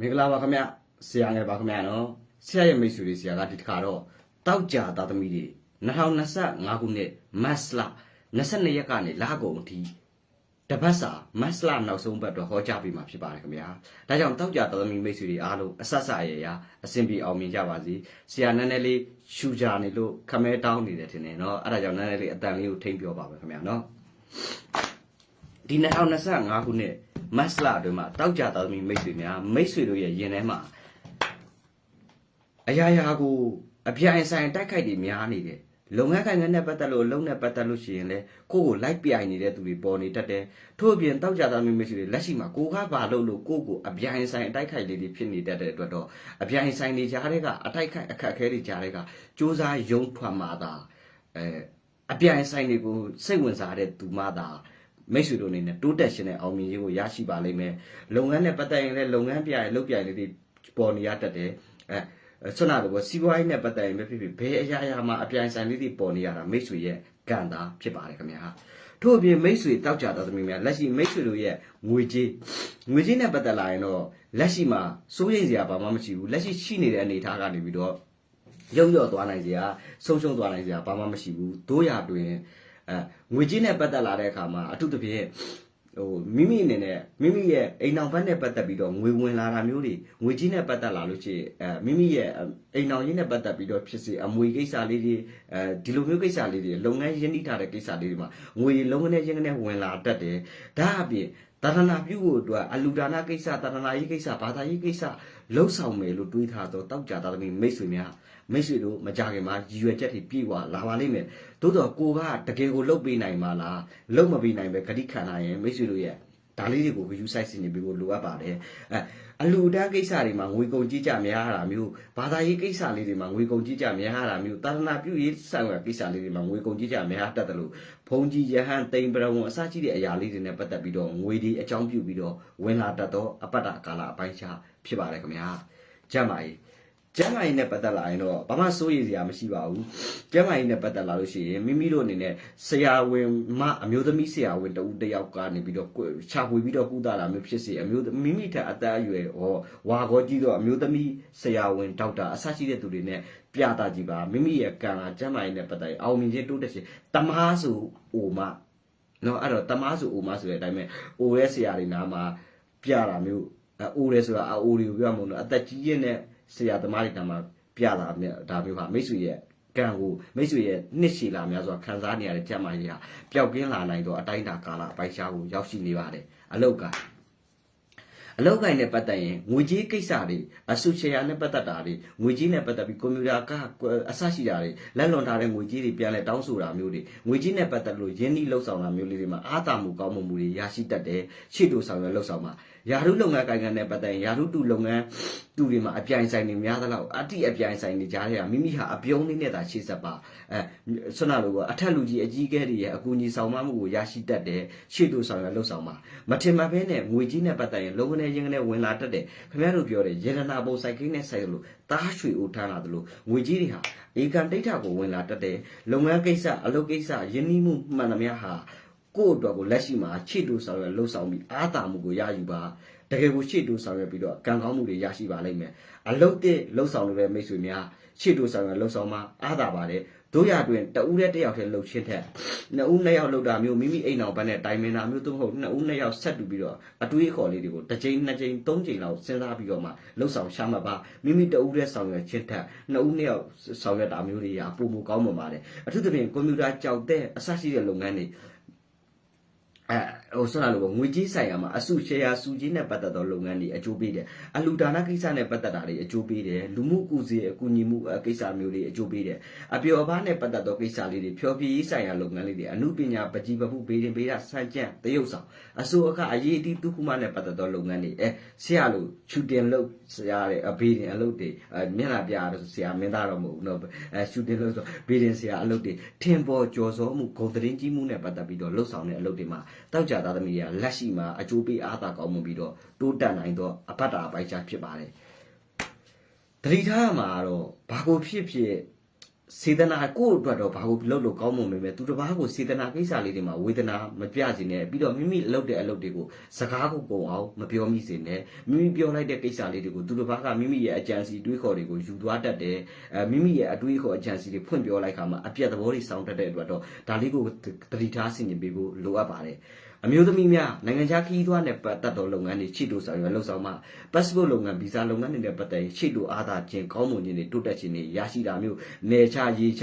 မင်္ဂလာပါခင်ဗျဆရာငယ်ပါခင်ဗျနော်ဆရာရဲ့မိတ်ဆွေတွေဆရာကဒီတစ်ခါတော့တောက်ကြသားသမီးတွေ2025ခုနှစ်မတ်လ22ရက်ကနေလကုန်အထိတပတ်စာမတ်လနောက်ဆုံးပတ်တော့ဟောကြားပေးမှာဖြစ်ပါတယ်ခင်ဗျာဒါကြောင့်တောက်ကြသားသမီးမိတ်ဆွေတွေအားလုံးအဆက်ဆက်ရရအဆင်ပြေအောင်မြင်ကြပါစေဆရာနည်းနည်းလေးရှူကြနေလို့ခမဲတောင်းနေတယ်ထင်တယ်နော်အဲ့ဒါကြောင့်နည်းနည်းလေးအတန်လေးကိုထိမ့်ပြောပါမယ်ခင်ဗျာနော် ဒီ2025ခုနှစ်မတ်လအတွင်းမှာတောက်ကြသားသမီးမိတ်ဆွေများမိတ်ဆွေတို့ရဲ့ရင်ထဲမှာအရာရာကိုအပြိုင်ဆိုင်တိုက်ခိုက်တွေများနေတယ်လုပ်ငန်းကိုင်ငန်းနဲ့ပတ်သက်လို့အလုံးနဲ့ပတ်သက်လို့ရှိရင်လေကိုယ့်ကိုလိုက်ပြိုင်နေတဲ့သူတွေပေါ်နေတတ်တယ်ထို့အပြင်တောက်ကြသားသမီးမိတ်ဆွေတွေလက်ရှိမှာကိုကဘာလို့လို့ကိုယ့်ကိုအပြိုင်ဆိုင်အတိုက်ခိုက်လေးတွေဖြစ်နေတတ်တဲ့အတွက်တော့အပြိုင်ဆိုင်တွေကြားတဲ့ကအတိုက်ခိုက်အခက်အခဲတွေကြားတဲ့ကစူးစမ်းယုံထွက်မှာသာအဲအပြိုင်ဆိုင်တွေကိုစိတ်ဝင်စားတဲ့သူမှသာ မိတ်ဆွေတို့အနေနဲ့တိုးတက်ရှင်တဲ့အောင်မြင်ရေးကိုရရှိပါလိမ့်မယ်လုပ်ငန်းနဲ့ပတ်သက်ရင်လည်းလုပ်ငန်းပြရလုပ်ပြရလေးတွေပေါ်နေရတတ်တယ်အဲဆွမ်းနာတော့စီးပွားရေးနဲ့ပတ်သက်ရင်ပဲဖြစ်ဖြစ်ဘယ်အရာရာမှာအပြိုင်ဆိုင်လေးတွေပေါ်နေရတာမိတ်ဆွေရဲ့ကံတာဖြစ်ပါတယ်ခင်ဗျာထို့အပြင်မိတ်ဆွေတောက်ကြတော်သမီးများလက်ရှိမိတ်ဆွေတို့ရဲ့ငွေကြေးငွေကြေးနဲ့ပတ်သက်လာရင်တော့လက်ရှိမှာစိုးရိမ်စရာဘာမှမရှိဘူးလက်ရှိရှိနေတဲ့အနေအထားကနေပြီးတော့ရုံရော့သွားနိုင်စရာဆုံးရှုံးသွားနိုင်စရာဘာမှမရှိဘူးတို့ရတွင် အဲငွေကြေးနဲ့ပတ်သက်လာတဲ့အခါမှာအထူးသဖြင့်ဟိုမိမိအနေနဲ့မိမိရဲ့အိမ်အောင်ဘက်နဲ့ပတ်သက်ပြီးတော့ငွေဝင်လာတာမျိုးတွေငွေကြေးနဲ့ပတ်သက်လာလို့ရှိရင်အဲမိမိရဲ့အိမ်အောင်ရင်းနဲ့ပတ်သက်ပြီးတော့ဖြစ်စေအမွေကိစ္စလေးတွေအဲဒီလိုမျိုးကိစ္စလေးတွေလုပ်ငန်းရင်းနှီးထားတဲ့ကိစ္စလေးတွေမှာငွေလုံးဝနဲ့ရင်းနဲ့ဝင်လာတတ်တယ်ဒါအပြင်တရဏပြုဖို့အတွက်အလူဒါနကိစ္စတရဏရေးကိစ္စဘာသာရေးကိစ္စ လှုပ်ဆောင်မယ်လို့တွေးထားတော့တောက်ကြတာသမီးမိတ်ဆွေများမိတ်ဆွေတို့မကြခင်မှာရည်ရွယ်ချက်တွေပြည့်ဝလာပါလိမ့်မယ်သို့တော့ကိုကတကယ်ကိုလုတ်ပေးနိုင်မှာလားလုတ်မပေးနိုင်ပဲဂတိခံလာရင်မိတ်ဆွေတို့ရဲ့ ဒါလေးတွေကို view site စီနေပြီးဖို့လိုအပ်ပါတယ်အဲအလူတန်းကိစ္စတွေမှာငွေကုန်ကြီးကြများတာမျိုးဘာသာရေးကိစ္စလေးတွေမှာငွေကုန်ကြီးကြများတာမျိုးတာသနာပြုရေးဆိုင်ရာကိစ္စလေးတွေမှာငွေကုန်ကြီးကြများတတ်တယ်လို့ဘုံကြီးယဟန်တိမ်ပရဝံအစရှိတဲ့အရာလေးတွေနဲ့ပတ်သက်ပြီးတော့ငွေဒီအကြောင်းပြုပြီးတော့ဝင်လာတတ်တော့အပတ္တကာလအပိုင်းခြားဖြစ်ပါတယ်ခင်ဗျာကြမ်းပါရေး ကျမ်းမာရေးနဲ့ပတ်သက်လာရင်တော့ဘာမှစိုးရိမ်စရာမရှိပါဘူးကျမ်းမာရေးနဲ့ပတ်သက်လာလို့ရှိရင်မိမိတို့အနေနဲ့ဆရာဝန်မအမျိုးသမီးဆရာဝန်တဦးတစ်ယောက်ကနေပြီးတော့ကိုချပွေပြီးတော့ကုသတာမျိုးဖြစ်စေအမျိုးမိမိထက်အသက်အရွယ်ဟောဝါကောကြီးတော့အမျိုးသမီးဆရာဝန်ဒေါက်တာအဆရှိတဲ့သူတွေနဲ့ပြတာကြည့်ပါမိမိရဲ့ကံကကျမ်းမာရေးနဲ့ပတ်သက်ရင်အောင်မြင်ခြင်းတိုးတက်ခြင်းတမားဆိုအိုမနော်အဲ့တော့တမားဆိုအိုမဆိုတဲ့အတိုင်းပဲအိုရဲဆရာတွေနားမှာပြတာမျိုးအဲအိုရဲဆိုတာအိုတွေကိုပြောမှာမဟုတ်တော့အသက်ကြီးရင်နဲ့ ဆရာသမားတွေကမှပြတာမြတ်ဒါမျိုးဟာမိတ်ဆွေရဲ့ကံကိုမိတ်ဆွေရဲ့နှစ်ရှည်လာများစွာခံစားနေရတဲ့ကြက်မိုင်းတွေကပျောက်ကင်းလာနိုင်တော့အတိုင်းအတာကာလအပိုက်ရှားကိုရောက်ရှိနေပါတယ်အလောက်ကအလောက်ကိုင်းနဲ့ပတ်သက်ရင်ငွေကြေးကိစ္စတွေအဆူချေယာနဲ့ပတ်သက်တာတွေငွေကြေးနဲ့ပတ်သက်ပြီးကွန်ပျူတာကအဆရှိတာတွေလက်လွန်ထားတဲ့ငွေကြေးတွေပြန်လဲတောင်းဆိုတာမျိုးတွေငွေကြေးနဲ့ပတ်သက်လို့ရင်းနှီးလှုပ်ဆောင်တာမျိုးလေးတွေမှာအားသာမှုကောင်းမှုတွေရရှိတတ်တယ်ရှေ့တို့ဆောင်ရွက်လှုပ်ဆောင်မှာ ယာရုလုပ်ငန်းကိုင်ငံနဲ့ပတ်သက်ရင်ယာရုတူလုပ်ငန်းတူတွေမှာအပြိုင်ဆိုင်တွေများသလောက်အတိအပြိုင်ဆိုင်တွေကြားထဲကမိမိဟာအပြုံးလေးနဲ့သာရှေ့ဆက်ပါအဲဆွမ်းနာလို့ကအထက်လူကြီးအကြီးကဲတွေရဲ့အကူအညီဆောင်မမှုကိုရရှိတတ်တယ်ရှေ့တို့ဆောင်ရွက်လှုပ်ဆောင်မှာမထင်မှတ်ဘဲနဲ့ငွေကြီးနဲ့ပတ်သက်ရင်လုံငနဲ့ရင်းနဲ့ဝင်လာတတ်တယ်ခင်ဗျားတို့ပြောတယ်ရေနနာပုံစိုက်ကိန်းနဲ့ဆိုင်လို့တားရွှေဦးထမ်းလာတယ်လို့ငွေကြီးတွေဟာဧကန်ဒိဋ္ဌကိုဝင်လာတတ်တယ်လုပ်ငန်းကိစ္စအလုပ်ကိစ္စယင်းနှီးမှုမှန်သမျှဟာ ကိုယ့်အတွက်ကိုလက်ရှိမှာခြေတူဆောင်ရွက်လှုပ်ဆောင်ပြီးအားသာမှုကိုရယူပါတကယ်ကိုရှေ့တူဆောင်ရွက်ပြီးတော့ကံကောင်းမှုတွေရရှိပါလိမ့်မယ်အလုတ်တဲ့လှုပ်ဆောင်လို့တဲ့မိတ်ဆွေများရှေ့တူဆောင်ရွက်လှုပ်ဆောင်မှာအားသာပါတယ်တို့ရတွင်တဦးနဲ့တယောက်တည်းလှုပ်ချင်းထက်နှစ်ဦးနှစ်ယောက်လှုပ်တာမျိုးမိမိအိမ်အောင်ဘက်နဲ့တိုင်မင်တာမျိုးသို့မဟုတ်နှစ်ဦးနှစ်ယောက်ဆက်တူပြီးတော့အတွေးအခေါ်လေးတွေကိုတစ်ချိန်နှစ်ချိန်သုံးချိန်လောက်စဉ်းစားပြီးတော့မှလှုပ်ဆောင်ရှာမှပါမိမိတဦးတည်းဆောင်ရွက်ချင်းထက်နှစ်ဦးနှစ်ယောက်ဆောင်ရွက်တာမျိုးတွေရာပုံမကောင်းမှပါတယ်အထူးသဖြင့်ကွန်ပျူတာကြောက်တဲ့အစရှိတဲ့လုပ်ငန်းတွေ အဲဟိုဆိုတာလို့ပေါ့ငွေကြီးဆိုင်ရာမှာအစုရှယ်ယာစုကြီးနဲ့ပတ်သက်သောလုပ်ငန်းတွေအကျိုးပေးတယ်အလူဒါနကိစ္စနဲ့ပတ်သက်တာတွေအကျိုးပေးတယ်လူမှုကူစီအကူအညီမှုအကိစ္စမျိုးတွေအကျိုးပေးတယ်အပျော်အပါးနဲ့ပတ်သက်သောကိစ္စလေးတွေဖြောပြရေးဆိုင်ရာလုပ်ငန်းလေးတွေအမှုပညာပကြီးပမှုဘေးရင်ဘေးရဆန့်ကျန်တရုပ်ဆောင်အစိုးအခအရေးအတီးသူခုမနဲ့ပတ်သက်သောလုပ်ငန်းတွေအဲဆရာလို့ချူတင်လို့ဆရာရဲ့အဘေးရင်အလုပ်တွေအဲမျက်နှာပြရတော့ဆရာမင်းသားတော့မဟုတ်ဘူးနော်အဲချူတင်လို့ဆိုဘေးရင်ဆရာအလုပ်တွေထင်ပေါ်ကြော်စောမှုဂုံတရင်ကြီးမှုနဲ့ပတ်သက်ပြီးတော့လှုပ်ဆောင်တဲ့အလုပ်တွေမှာတောက်ကြသားသမီးတွေကလက်ရှိမှာအကျိုးပေးအားသာကောင်းမှုပြီးတော့တိုးတက်နိုင်တော့အပတ်တာအပိုက်ချဖြစ်ပါတယ်တတိထားမှာတော့ဘာကိုဖြစ်ဖြစ် စေတနာကိုယ့်အတွက်တော့ဘာကိုလုပ်လို့ကောင်းမွန်ပေမဲ့သူတစ်ပါးကိုစေတနာကိစ္စလေးတွေမှာဝေဒနာမပြစေနဲ့ပြီးတော့မိမိလုပ်တဲ့အလုပ်တွေကိုစကားကိုပုံအောင်မပြောမိစေနဲ့မိမိပြောလိုက်တဲ့ကိစ္စလေးတွေကိုသူတစ်ပါးကမိမိရဲ့အကြံစီတွေးခေါ်တွေကိုယူသွားတတ်တယ်အဲမိမိရဲ့အတွေးခေါ်အကြံစီတွေဖွင့်ပြောလိုက်ခါမှာအပြတ်သဘောတွေစောင်းတတ်တဲ့အတွက်တော့ဒါလေးကိုတတိထားဆင်ခြင်ပေးဖို့လိုအပ်ပါတယ် အမျိုးသမီးများနိုင်ငံခြားခရီးသွားနဲ့ပတ်သက်သောလုပ်ငန်းတွေချိတို့ဆောင်ရွက်လှုပ်ဆောင်မှာ passport လုပ်ငန်းဗီဇာလုပ်ငန်းတွေနဲ့ပတ်သက်ရင်ချိတို့အားသာခြင်းကောင်းမွန်ခြင်းတွေတိုးတက်ခြင်းတွေရရှိတာမျိုးနေချရေချ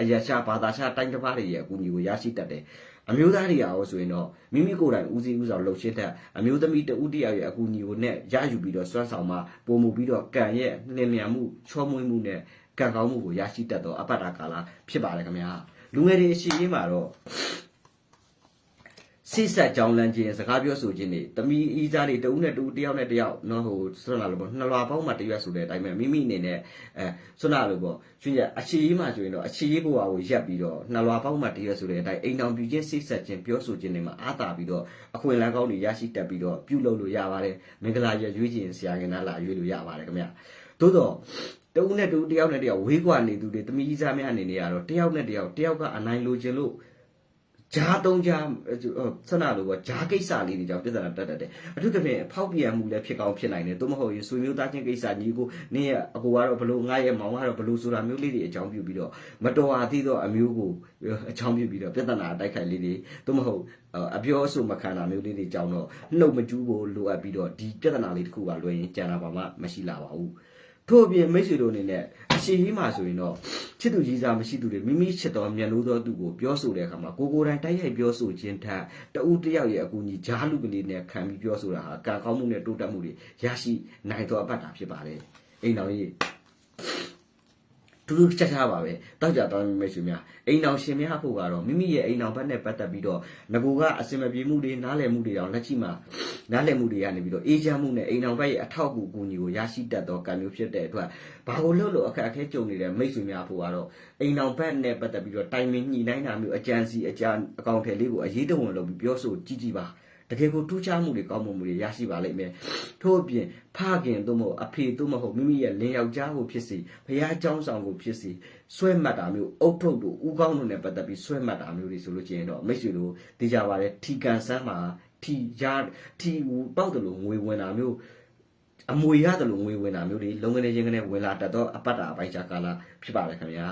အရချဘာသာချတိုင်းတစ်ပါးတွေရဲ့အကူအညီကိုရရှိတတ်တယ်အမျိုးသားတွေရောဆိုရင်တော့မိမိကိုယ်တိုင်ဦးစီးဦးဆောင်လှုပ်ရှင်းတဲ့အမျိုးသမီးတဦးတယောက်ရဲ့အကူအညီကိုနဲ့ရယူပြီးတော့စွမ်းဆောင်မှာပုံမှုပြီးတော့ကံရဲ့လင်မြန်မှုချောမွေးမှုနဲ့ကံကောင်းမှုကိုရရှိတတ်သောအပ္ပတ္တကာလဖြစ်ပါတယ်ခင်ဗျာလူငယ်တွေအရှိကြီးမှာတော့ စိတ်ဆက်ကြောင်းလန်းခြင်းစကားပြောဆိုခြင်းတွေတမီအီးစားတွေတဦးနဲ့တဦးတယောက်နဲ့တယောက်နော်ဟိုဆွမ်းလာလို့ပေါ့နှစ်လွာပေါင်းမှတရွက်ဆိုတဲ့အတိုင်းပဲမိမိအနေနဲ့အဲဆွမ်းလာလို့ပေါ့ရှင်ရအခြေရေးမှဆိုရင်တော့အခြေရေးဘဝကိုရက်ပြီးတော့နှစ်လွာပေါင်းမှတရွက်ဆိုတဲ့အတိုင်းအိမ်တော်ပြခြင်းစိတ်ဆက်ခြင်းပြောဆိုခြင်းတွေမှာအားတာပြီးတော့အခွင့်အလမ်းကောင်းတွေရရှိတတ်ပြီးတော့ပြုလုပ်လို့ရပါတယ်မင်္ဂလာရရွေးခြင်းဆရာကနာလာရွေးလို့ရပါတယ်ခင်ဗျသို့တော့တဦးနဲ့တဦးတယောက်နဲ့တယောက်ဝေးကွာနေသူတွေတမီးကြီးစားများအနေနဲ့ကတော့တယောက်နဲ့တယောက်တယောက်ကအနိုင်လိုချင်လို့ ဂျားသုံးဂျားဆန္ဒလို့ပေါ့ဂျားကိစ္စလေးတွေကြောင့်ပြဿနာတက်တတ်တယ်အထူးသဖြင့်ဖောက်ပြန်မှုလည်းဖြစ်ကောင်းဖြစ်နိုင်တယ်သို့မဟုတ်ရင်ဆွေမျိုးသားချင်းကိစ္စညီကိုနင်းရဲ့အကိုကတော့ဘလို့ငါရဲ့မောင်ကတော့ဘလို့ဆိုတာမျိုးလေးတွေအကြောင်းပြုပြီးတော့မတော်အားသေးတော့အမျိုးကိုအကြောင်းပြုပြီးတော့ပြဿနာတိုက်ခိုက်လေးတွေသို့မဟုတ်အပြောအဆိုမခံတာမျိုးလေးတွေကြောင့်တော့နှုတ်မကျူးဖို့လိုအပ်ပြီးတော့ဒီပြဿနာလေးတစ်ခုကလွယ်ရင်ကြံတာပါမှမရှိလာပါဘူးထို့အပြင်မိတ်ဆွေတို့အနေနဲ့အရှိကြီးမှာဆိုရင်တော့ ချစ်သူကြီးစားမရှိသူတွေမိမိချစ်တော်မြတ်လို့သောသူကိုပြောဆိုတဲ့အခါမှာကိုကိုယ်တိုင်တိုက်ရိုက်ပြောဆိုခြင်းထက်တဦးတစ်ယောက်ရဲ့အကူအညီဂျားလူကလေးနဲ့ခံပြီးပြောဆိုတာဟာကံကောင်းမှုနဲ့တိုးတက်မှုတွေရရှိနိုင်သောအပတ်တာဖြစ်ပါတယ်အိမ်တော်ကြီး တူတူချက်ချပါပဲတောက်ကြတောင်းမိတ်ဆွေများအိမ်တော်ရှင်များဖို့ကတော့မိမိရဲ့အိမ်တော်ဘက်နဲ့ပတ်သက်ပြီးတော့ငကူကအစင်မပြေမှုတွေနားလည်မှုတွေအောင်လက်ရှိမှာနားလည်မှုတွေကနေပြီးတော့အေးချမ်းမှုနဲ့အိမ်တော်ဘက်ရဲ့အထောက်အကူအကူအညီကိုရရှိတတ်သောကံမျိုးဖြစ်တဲ့အတွက်ဘာကိုလို့လို့အခက်အခဲကြုံနေတဲ့မိတ်ဆွေများဖို့ကတော့အိမ်တော်ဘက်နဲ့ပတ်သက်ပြီးတော့တိုင်ပင်ညှိနှိုင်းတာမျိုးအကြံစီအကြံအကောင့်ထဲလေးကိုအရေးတဝင်လုပ်ပြီးပြောဆိုကြည့်ကြည့်ပါ တကယ်ကိုထူးခြားမှုတွေကောင်းမှုတွေရရှိပါလိမ့်မယ်ထို့အပြင်ဖခင်သို့မဟုတ်အဖေသို့မဟုတ်မိမိရဲ့လင်ယောက်ျားကိုဖြစ်စီဘုရားကျောင်းဆောင်ကိုဖြစ်စီဆွဲမှတ်တာမျိုးအုတ်ထုတ်တို့ဥကောင်းတို့နဲ့ပတ်သက်ပြီးဆွဲမှတ်တာမျိုးတွေဆိုလို့ရှိရင်တော့မိတ်ဆွေတို့သိကြပါလေထီကန်ဆန်းမှာထီရထီဟူပေါက်တယ်လို့ငွေဝင်တာမျိုးအမွေရတယ်လို့ငွေဝင်တာမျိုးတွေလုံငနေချင်းကနေဝင်လာတတ်တော့အပတ်တာအပိုင်းခြားကာလဖြစ်ပါတယ်ခင်ဗျာ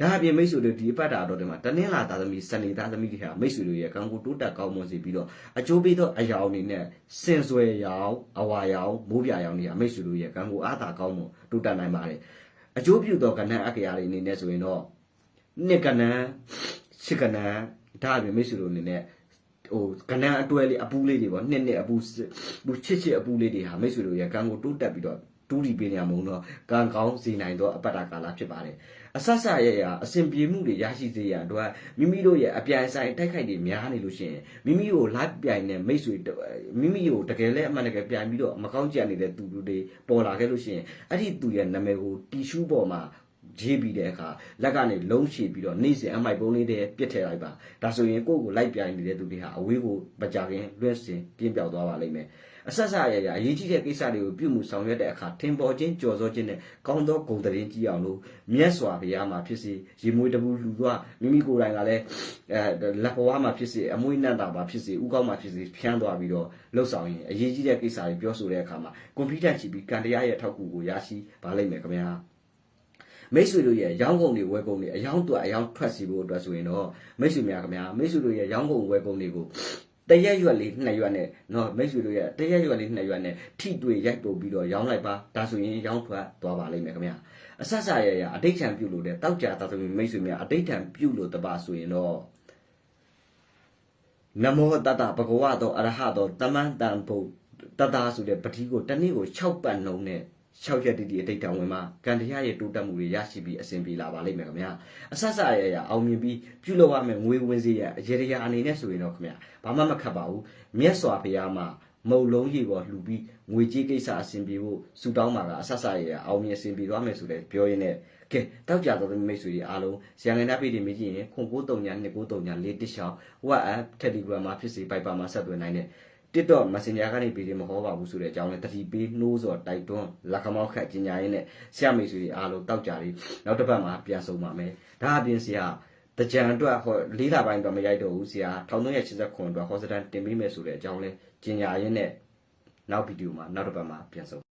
ဒါအပြင်မိတ်ဆွေတို့ဒီအပတ်တာတော့ဒီမှာတနင်္လာသားသမီးစနေသားသမီးတွေဟာမိတ်ဆွေတို့ရဲ့ကံကိုတိုးတက်ကောင်းမွန်စေပြီးတော့အကျိုးပေးသောအရာတွေနဲ့စင်ဆွဲရောင်အဝါရောင်မိုးပြရောင်တွေဟာမိတ်ဆွေတို့ရဲ့ကံကိုအားသာကောင်းမွန်တိုးတက်နိုင်ပါတယ်အကျိုးပြုသောကဏ္ဍအက္ခရာတွေအနေနဲ့ဆိုရင်တော့နှစ်ကဏ္ဍရှစ်ကဏ္ဍဒါအပြင်မိတ်ဆွေတို့အနေနဲ့ဟိုကဏ္ဍအတွဲလေးအပူးလေးတွေပေါ့နှစ်နှစ်အပူးဘူးချစ်ချစ်အပူးလေးတွေဟာမိတ်ဆွေတို့ရဲ့ကံကိုတိုးတက်ပြီးတော့တူးတီပေးနေရမုံတော့ကံကောင်းစေနိုင်သောအပတ္တကာလဖြစ်ပါတယ် အဆက်ဆက်ရရအစဉ်ပြေမှုတွေရရှိစေရန်အတွက်မိမိတို့ရဲ့အပြိုင်ဆိုင်တိုက်ခိုက်တွေများနေလို့ရှိရင်မိမိကိုလိုက်ပြိုင်တဲ့မိတ်ဆွေမိမိကိုတကယ်လဲအမှန်တကယ်ပြိုင်ပြီးတော့မကောင်းကြနေတဲ့သူတွေပေါ်လာခဲ့လို့ရှိရင်အဲ့ဒီသူရဲ့နာမည်ကိုတီရှူးပေါ်မှာ ရေးပြီးတဲ့အခါလက်ကနေလုံးချပြီးတော့နေစဉ်အမိုက်ပုံးလေးတွေပြစ်ထည့်လိုက်ပါဒါဆိုရင်ကိုယ့်ကိုလိုက်ပြိုင်နေတဲ့သူတွေဟာအဝေးကိုမကြခင်လွှင့်စင်ပြင်းပြောက်သွားပါလိမ့်မယ်အဆက်ဆက်ရရအရေးကြီးတဲ့ကိစ္စတွေကိုပြုမှုဆောင်ရွက်တဲ့အခါထင်ပေါ်ခြင်းကြော်စောခြင်းနဲ့ကောင်းသောဂုဏ်သတင်းကြီးအောင်လို့မြတ်စွာဘုရားမှာဖြစ်စေရေမွေးတပူလူသွားမိမိကိုယ်တိုင်ကလည်းအဲလက်ဘဝမှာဖြစ်စေအမွေးနတ်တာပါဖြစ်စေဥကောက်မှာဖြစ်စေဖြန်းသွားပြီးတော့လှုပ်ဆောင်ရင်အရေးကြီးတဲ့ကိစ္စတွေပြောဆိုတဲ့အခါမှာကွန်ပျူတာချပြီးကံတရားရဲ့အထောက်အကူကိုရရှိပါလိမ့်မယ်ခင်ဗျာ မိတ်ဆွေတို့ရဲ့ရောင်းကုန်တွေဝယ်ကုန်တွေအယောင်းတွက်အယောင်းထွက်စီဖို့အတွက်ဆိုရင်တော့မိတ်ဆွေများခင်ဗျာမိတ်ဆွေတို့ရဲ့ရောင်းကုန်ဝယ်ကုန်တွေကိုတရက်ရွက်လေးနှစ်ရွက်နဲ့နော်မိတ်ဆွေတို့ရဲ့တရက်ရွက်လေးနှစ်ရွက်နဲ့ထိတွေ့ရိုက်ပုတ်ပြီးတော့ရောင်းလိုက်ပါဒါဆိုရင်ရောင်းထွက်သွားပါလိမ့်မယ်ခင်ဗျာအဆက်ဆက်ရရအတိတ်ထံပြုတ်လို့တဲ့တောက်ကြသာသမီမိတ်ဆွေများအတိတ်ထံပြုတ်လို့တပါဆိုရင်တော့နမောတတဘဂဝတောအရဟတောတမန်တန်ဘုတတဆိုတဲ့ပတိကိုတနေ့ကို6ပတ်နှုံနဲ့ 6ရက်တိတိအတိတ်တံဝင်မှာကံတရားရဲ့တိုးတက်မှုတွေရရှိပြီးအဆင်ပြေလာပါလိမ့်မယ်ခင်ဗျာအဆက်ဆက်ရရအောင်မြင်ပြီးပြုလုပ်ရမယ်ငွေဝင်စေရအရေရာအနေနဲ့ဆိုရင်တော့ခင်ဗျာဘာမှမခတ်ပါဘူးမြတ်စွာဘုရားမှာမုံလုံးရေပေါ်လှူပြီးငွေကြေးကိစ္စအဆင်ပြေဖို့ဆူတောင်းပါကအဆက်ဆက်ရရအောင်မြင်အဆင်ပြေသွားမယ်ဆိုတဲ့ပြောရင်းနဲ့ကဲတောက်ကြတော်တဲ့မိတ်ဆွေတွေအားလုံးဇန်နဝါရီပြည်မြည်ရင်ခွန်939 293 416 WhatsApp Telegram မှာဖြစ်စေ Viber မှာဆက်သွယ်နိုင်တဲ့ TikTok Messenger ကနေဗီဒီယိုမဟောပါဘူးဆိုတဲ့အကြောင်းလဲတတိပေးနှိုးစော်တိုက်တွန်းလက်ခမောက်ခတ်ကြီးညာရင်းနဲ့ဆရာမေဆွေတွေအားလုံးတောက်ကြလေးနောက်တစ်ပတ်မှာပြန်ဆုံပါမယ်ဒါအပြင်ဆရာတကြံအတွက်ဟောလေးလာပိုင်းတော့မရိုက်တော့ဘူးဆရာ1389အတွက်ဟောစတန်တင်ပေးမယ်ဆိုတဲ့အကြောင်းလဲကြီးညာရင်းနဲ့နောက်ဗီဒီယိုမှာနောက်တစ်ပတ်မှာပြန်ဆုံ